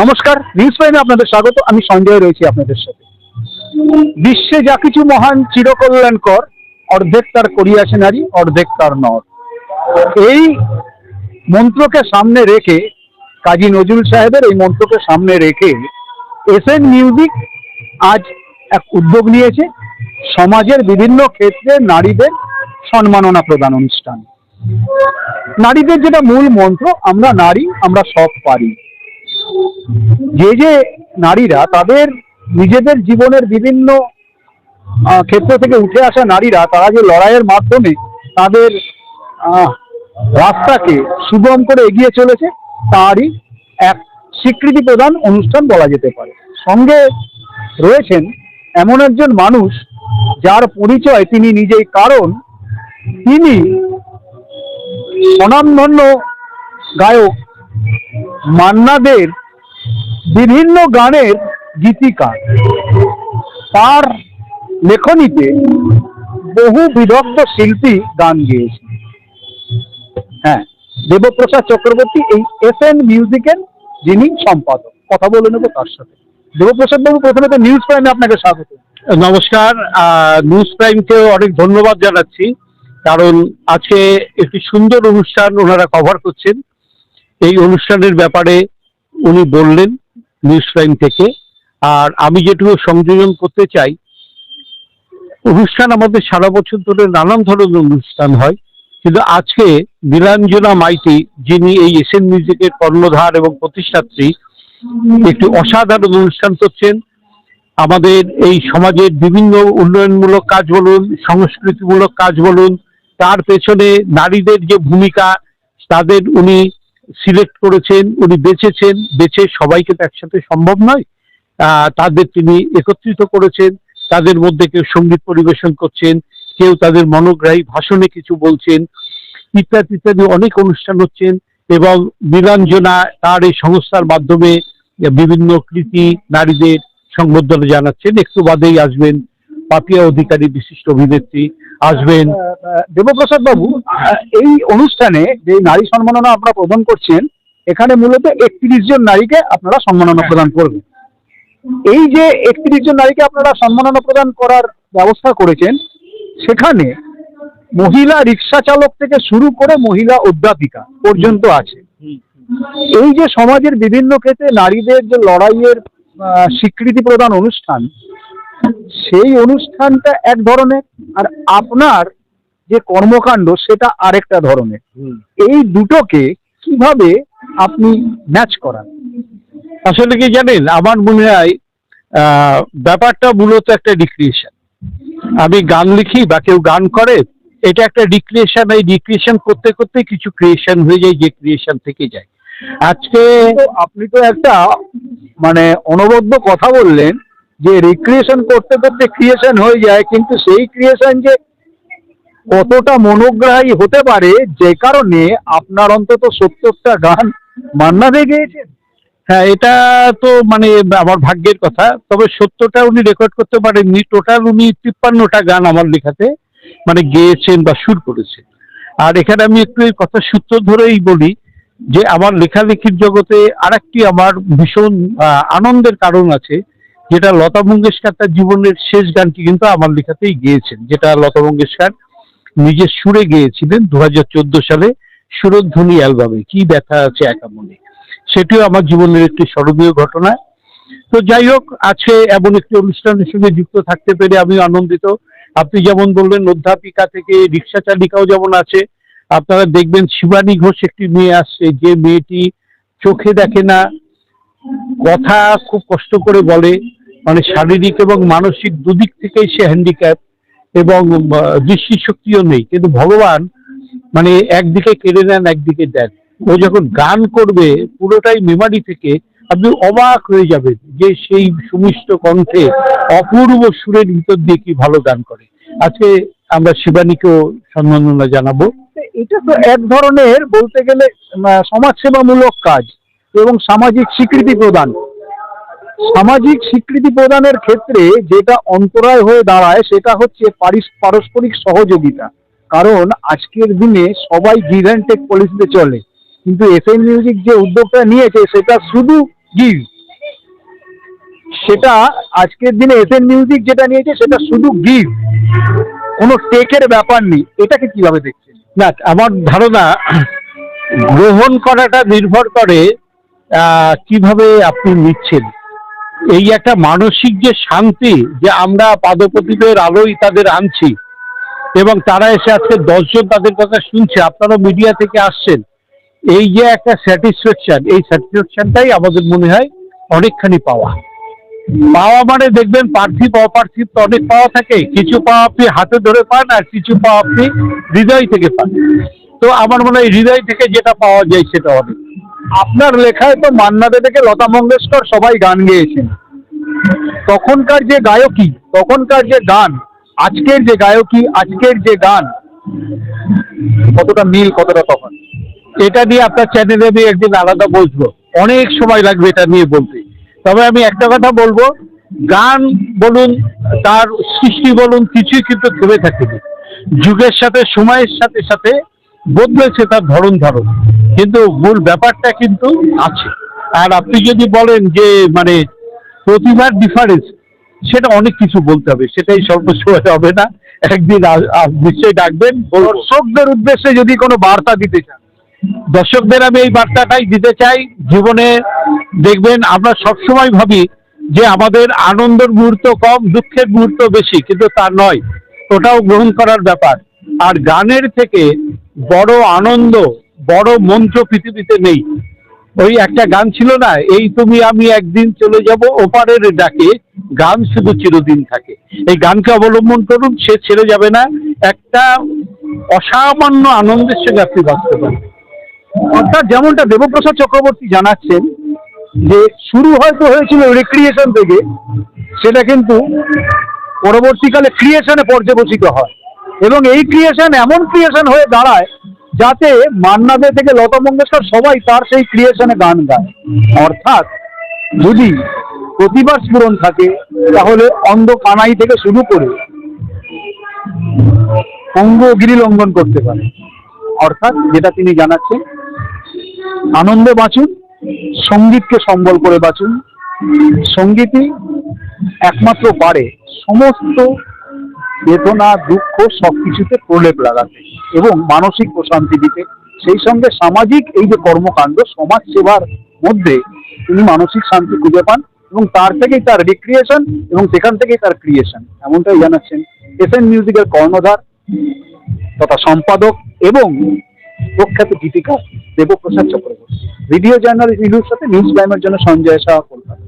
নমস্কার নিউজ প্রাইমে আপনাদের স্বাগত। আমি সঞ্জয় রয়েছি আপনাদের সাথে। বিশ্বে যা কিছু মহান চিরকল্যাণকর, অর্ধেক তার করিয়াছে নারী, অর্ধেক তার নর। এই মন্ত্রকে সামনে রেখে কাজী নজরুল সাহেবের এই মন্ত্রকে সামনে রেখে এস এন মিউজিক আজ এক উদ্যোগ নিয়েছে। সমাজের বিভিন্ন ক্ষেত্রে নারীদের সম্মাননা প্রদান অনুষ্ঠান। নারীদের যেটা মূল মন্ত্র, আমরা নারী, আমরা সব পারি। যে যে নারীরা, তাদের নিজেদের জীবনের বিভিন্ন ক্ষেত্র থেকে উঠে আসা নারীরা, তারা যে লড়াইয়ের মাধ্যমে তাদের রাস্তাকে সুগম করে এগিয়ে চলেছে, তারই এক স্বীকৃতি প্রদান অনুষ্ঠান বলা যেতে পারে। সঙ্গে রয়েছেন এমন একজন মানুষ যার পরিচয় তিনি নিজেই, কারণ তিনি স্বনামধন্য গায়ক মান্নাদের বিভিন্ন গানের গীতিকার। তার লেখনীতে বহু বিদগ্ধ শিল্পী গান গেয়েছে হ্যাঁ দেবপ্রসাদ চক্রবর্তী এই এস এন মিউজিকের যিনি সম্পাদক। কথা বলে নেব তার সাথে। দেবপ্রসাদ বাবু, প্রথমে তো নিউজ প্রাইমে আপনাকে স্বাগত। নমস্কার। নিউজ প্রাইমকে অনেক ধন্যবাদ জানাচ্ছি, কারণ আজকে একটি সুন্দর অনুষ্ঠান ওনারা কভার করছেন। এই অনুষ্ঠানের ব্যাপারে উনি বললেন নিউজ প্রাইম থেকে। আর আমি যেটুকু সংযোজন করতে চাই, অনুষ্ঠান আমাদের সারা বছর ধরে নানান ধরনের অনুষ্ঠান হয়। কিন্তু আজকে নীলাঞ্জনা মাইতি, যিনি এই এসএন মিউজিকের কর্ণধার এবং প্রতিষ্ঠাত্রী, একটি অসাধারণ অনুষ্ঠান করছেন। আমাদের এই সমাজের বিভিন্ন উন্নয়নমূলক কাজ বলুন, সংস্কৃতিমূলক কাজ বলুন, তার পেছনে নারীদের যে ভূমিকা, তাদের উনি সিলেক্ট করেছেন, উনি বেছেছেন, বেছে সবাইকে তো একসাথে সম্ভব নয়। তাদের তিনি একত্রিত করেছেন, তাদের মধ্যে কেউ সংগীত পরিবেশন করছেন, কেউ তাদের মনোগ্রাহী ভাষণে কিছু বলছেন, ইত্যাদি ইত্যাদি অনেক অনুষ্ঠান হচ্ছেন এবং নীলাঞ্জনা তার এই সংস্থার মাধ্যমে বিভিন্ন কৃতি নারীদের সংবর্ধনা জানাচ্ছেন। একটু বাদেই আসবেন পাপিয়া অধিকারী বিশিষ্ট অভিনেত্রী আসবেন। দেবপ্রসাদ বাবু এই অনুষ্ঠানে যে নারী সম্মাননা আপনারা প্রদান করছেন, এখানে মূলত একত্রিশ জন নারীকে আপনারা সম্মাননা প্রদান করবেন। এই যে একত্রিশ জন নারীকে আপনারা সম্মাননা প্রদান করার ব্যবস্থা করেছেন, সেখানে মহিলা রিক্সা চালক থেকে শুরু করে মহিলা অধ্যাপিকা পর্যন্ত আছে। এই যে সমাজের বিভিন্ন ক্ষেত্রে নারীদের যে লড়াইয়ের স্বীকৃতি প্রদান অনুষ্ঠান সেই অনুষ্ঠানটা এক ধরনের আর আপনার যে কর্মকাণ্ড সেটা আরেকটা ধরনের। এই দুটোকে কীভাবে আপনি ম্যাচ করান? আসলে কি জানেন? আমার মনে হয় ব্যাপারটা মূলত একটা ডিক্রিয়েশন আমি গান লিখি বা কেউ গান করে এটা একটা ডিক্রিয়েশন এই ডিক্রিয়েশন করতে করতে কিছু ক্রিয়েশন হয়ে যায় যে ক্রিয়েশন থেকে যায়। আজকে আপনি তো একটা মানে অনবদ্য কথা বললেন যে রিক্রিয়েশন করতে করতে ক্রিয়েশন হয়ে যায়, কিন্তু সেই ক্রিয়েশন যে কতটা মনোগ্রাহী হতে পারে, যে কারণে আপনার অন্তত সত্তরটা গান মান্না দিয়ে গিয়েছেন হ্যাঁ এটা তো মানে আমার ভাগ্যের কথা, তবে সত্যটা উনি রেকর্ড করতে পারেননি। টোটাল উনি তিপ্পান্নটা গান আমার লেখাতে মানে গেয়েছেন বা সুর করেছেন। আর এখানে আমি একটু এই কথা সূত্র ধরেই বলি যে আমার লেখালেখির জগতে আরেকটি আমার ভীষণ আনন্দের কারণ আছে। যেটা লতা মঙ্গেশকর তার জীবনের শেষ গানটি কিন্তু আমার লেখাতেই গেয়েছেন, যেটা লতা মঙ্গেশকর নিজের সুরে গেয়েছিলেন দু হাজার চোদ্দ সালে সুরধ্বনি অ্যালবামে, কি ব্যথা আছে একা মনে। সেটিও আমার জীবনের একটি স্মরণীয় ঘটনা। তো যাই হোক আজকে এমন একটি অনুষ্ঠানের সঙ্গে যুক্ত থাকতে পেরে আমি আনন্দিত। আপনি যেমন বললেন, অধ্যাপিকা থেকে রিক্সা চালিকাও যেমন আছে, আপনারা দেখবেন শিবানী ঘোষ একটি মেয়ে আসছে, যে মেয়েটি চোখে দেখে না, কথা খুব কষ্ট করে বলে। মানে শারীরিক এবং মানসিক দুদিক থেকেই সে হ্যান্ডিক্যাপ এবং দৃষ্টিশক্তিও নেই। কিন্তু ভগবান মানে একদিকে কেড়ে নেন, একদিকে দেন। ও যখন গান করবে, পুরোটাই মেমারি থেকে আপনি অবাক হয়ে যাবেন যে সেই সুমিষ্ট কণ্ঠে অপূর্ব সুরের ভিতর দিয়ে কি ভালো গান করে। আজকে আমরা শিবানীকেও সম্মাননা জানাব। এটা তো এক ধরনের বলতে গেলে সমাজসেবামূলক কাজ এবং সামাজিক স্বীকৃতি প্রদান। সামাজিক স্বীকৃতি প্রদানের ক্ষেত্রে যেটা অন্তরায় হয়ে দাঁড়ায়, সেটা হচ্ছে পারিস- পারস্পরিক সহযোগিতা। কারণ আজকের দিনে সবাই গিভ অ্যান্ড টেক পলিসিতে চলে। কিন্তু এফএম মিউজিক যে উদ্যোগটা নিয়েছে, সেটা শুধু গিভ সেটা আজকের দিনে এসএন মিউজিক যেটা নিয়েছে, সেটা শুধু গিভ কোনো টেকের ব্যাপার নেই। এটাকে কীভাবে দেখছেন? না, আমার ধারণা গ্রহণ করাটা নির্ভর করে কীভাবে আপনি নিচ্ছেন। এই একটা মানসিক যে শান্তি যে আমরা পাদপ্রদীপের আলোই তাদের আনছি এবং তারা এসে আজকে দশজন তাদের কথা শুনছে, আপনারা মিডিয়া থেকে আসছেন, এই যে একটা স্যাটিসফ্যাকশন এই স্যাটিসফ্যাকশনটাই আমাদের মনে হয় অনেকখানি পাওয়া। পাওয়া মানে দেখবেন পার্থিব, অপার্থিব তো অনেক পাওয়া থাকে, কিছু পাওয়া আপনি হাতে ধরে পান আর কিছু পাওয়া আপনি হৃদয় থেকে পান। তো আমার মনে হয় হৃদয় থেকে যেটা পাওয়া যায় সেটা অনেক। আপনার লেখায় তো মান্না দে থেকে লতা মঙ্গেশকর সবাই গান গেয়েছেন। তখনকার যে গায়কী, তখনকার যে গান, আজকের যে গায়কী, আজকের যে গান, কতটা মিল, কতটা তফাৎ? এটা নিয়ে আপনার চ্যানেলে আমি একদিন আলাদা বসবো। অনেক সময় লাগবে এটা নিয়ে বলতে। তবে আমি একটা কথা বলব, গান বলুন, তার সৃষ্টি বলুন, কিছুই কিন্তু থেমে থাকেনি। যুগের সাথে, সময়ের সাথে সাথে বদলেছে তার ধরন ধারণ। কিন্তু মূল ব্যাপারটা কিন্তু আছে। আর আপনি যদি বলেন যে মানে প্রতিভার ডিফারেন্স সেটা অনেক কিছু বলতে হবে, সেটাই সর্বসময় হবে না। একদিন নিশ্চয়ই ডাকবেন। দর্শকদের উদ্দেশ্যে যদি কোনো বার্তা দিতে চান, দর্শকদের আমি এই বার্তাটাই দিতে চাই। জীবনে দেখবেন, আমরা সবসময় ভাবি যে, আমাদের আনন্দের মুহূর্ত কম, দুঃখের মুহূর্ত বেশি, কিন্তু তা নয়। ওটাও গ্রহণ করার ব্যাপার। আর গানের থেকে বড় আনন্দ বড় মন্ত্র পৃথিবীতে নেই। ওই একটা গান ছিল না, এই তুমি আমি একদিন চলে যাব ওপারের ডাকে, গান শুধু চিরদিন থাকে। এই গানকে অবলম্বন করুন, সে ছেড়ে যাবে না, একটা অসামান্য আনন্দের সঙ্গে আপনি বাঁচতে পারেন অর্থাৎ যেমনটা দেবপ্রসাদ চক্রবর্তী জানাচ্ছেন, যে শুরু হয়তো হয়েছিল রিক্রিয়েশন থেকে, সেটা কিন্তু পরবর্তীকালে ক্রিয়েশনে পর্যবসিত হয়। এবং এই ক্রিয়েশন এমন ক্রিয়েশন হয়ে দাঁড়ায় যাতে মান্না দে থেকে লতা মঙ্গেশকর সবাই তার সেই ক্রিয়েশনে গান গায়। অর্থাৎ যদি প্রতিভা স্ফুরণ থাকে, তাহলে অন্ধ কানাই থেকে শুরু করে অঙ্গ গিরিলঙ্ঘন করতে পারে। অর্থাৎ যেটা তিনি জানাচ্ছেন, আনন্দে বাঁচুন, সঙ্গীতকে সম্বল করে বাঁচুন। সঙ্গীতই একমাত্র পারে। সমস্ত বেদনা, দুঃখ সবকিছুতে প্রলেপ লাগাতে এবং মানসিক প্রশান্তি দিতে। সেই সঙ্গে সামাজিক এই যে কর্মকাণ্ড সমাজ সেবার মধ্যে তিনি মানসিক শান্তি খুঁজে পান এবং তার থেকেই তার রিক্রিয়েশন এবং সেখান থেকেই তার ক্রিয়েশন এমনটাই জানাচ্ছেন এস এন মিউজিকের কর্ণধার তথা সম্পাদক এবং প্রখ্যাত গীতিকার দেবপ্রসাদ চক্রবর্তী। ভিডিও জার্নালিস্ট নীলুর সাথে নিউজ প্রাইমের জন্য সঞ্জয় শাহ কলকাতা।